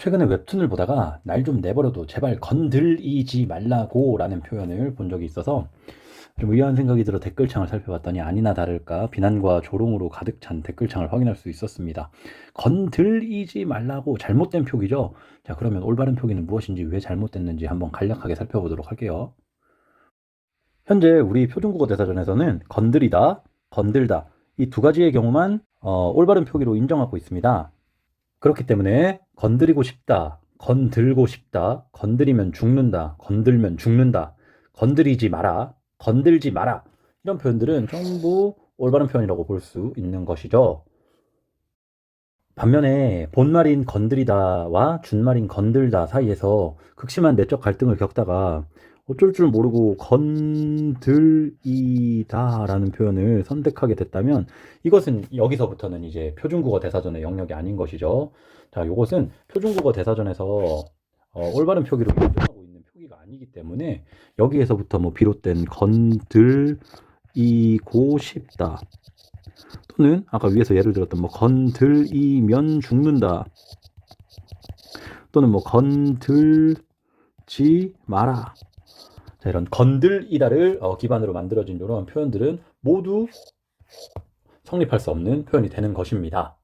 최근에 웹툰을 보다가 날 좀 내버려둬 제발 건들이지 말라고 라는 표현을 본 적이 있어서 좀 의아한 생각이 들어 댓글창을 살펴봤더니 아니나 다를까 비난과 조롱으로 가득 찬 댓글창을 확인할 수 있었습니다. 건들이지 말라고 잘못된 표기죠. 자 그러면 올바른 표기는 무엇인지 왜 잘못됐는지 한번 간략하게 살펴보도록 할게요. 현재 우리 표준국어 대사전에서는 건드리다, 건들다 이 두 가지의 경우만 어, 올바른 표기로 인정하고 있습니다. 그렇기 때문에 건드리고 싶다, 건들고 싶다, 건드리면 죽는다, 건들면 죽는다, 건드리지 마라, 건들지 마라 이런 표현들은 전부 올바른 표현이라고 볼 수 있는 것이죠. 반면에 본말인 건드리다와 준말인 건들다 사이에서 극심한 내적 갈등을 겪다가 어쩔 줄 모르고 건들이다라는 표현을 선택하게 됐다면 이것은 여기서부터는 이제 표준국어 대사전의 영역이 아닌 것이죠. 자, 이것은 표준국어 대사전에서 어, 올바른 표기로 인정하고 있는 표기가 아니기 때문에 여기에서부터 뭐 비롯된 건들이고 싶다. 또는 아까 위에서 예를 들었던 뭐 건들이면 죽는다. 또는 뭐 건들지 마라. 자, 이런 건들이다를 어, 기반으로 만들어진 이런 표현들은 모두 성립할 수 없는 표현이 되는 것입니다.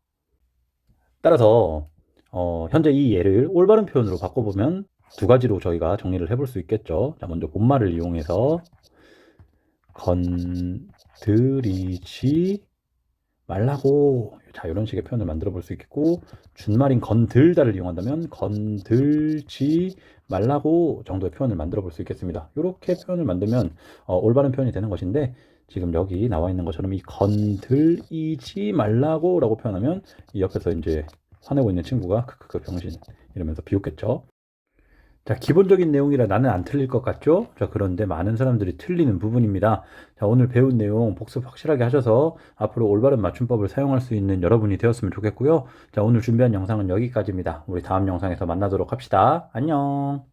따라서 어, 현재 이 예를 올바른 표현으로 바꿔보면 두 가지로 저희가 정리를 해볼 수 있겠죠. 자, 먼저 본말을 이용해서 건드리지 말라고 자 이런 식의 표현을 만들어 볼 수 있겠고 준말인 건들다를 이용한다면 건들지 말라고 정도의 표현을 만들어 볼 수 있겠습니다. 이렇게 표현을 만들면 어, 올바른 표현이 되는 것인데 지금 여기 나와 있는 것처럼 이 건들이지 말라고 라고 표현하면 이 옆에서 이제 화내고 있는 친구가 크크크 병신 이러면서 비웃겠죠. 자, 기본적인 내용이라 나는 안 틀릴 것 같죠? 자, 그런데 많은 사람들이 틀리는 부분입니다. 자, 오늘 배운 내용 복습 확실하게 하셔서 앞으로 올바른 맞춤법을 사용할 수 있는 여러분이 되었으면 좋겠고요. 자, 오늘 준비한 영상은 여기까지입니다. 우리 다음 영상에서 만나도록 합시다. 안녕.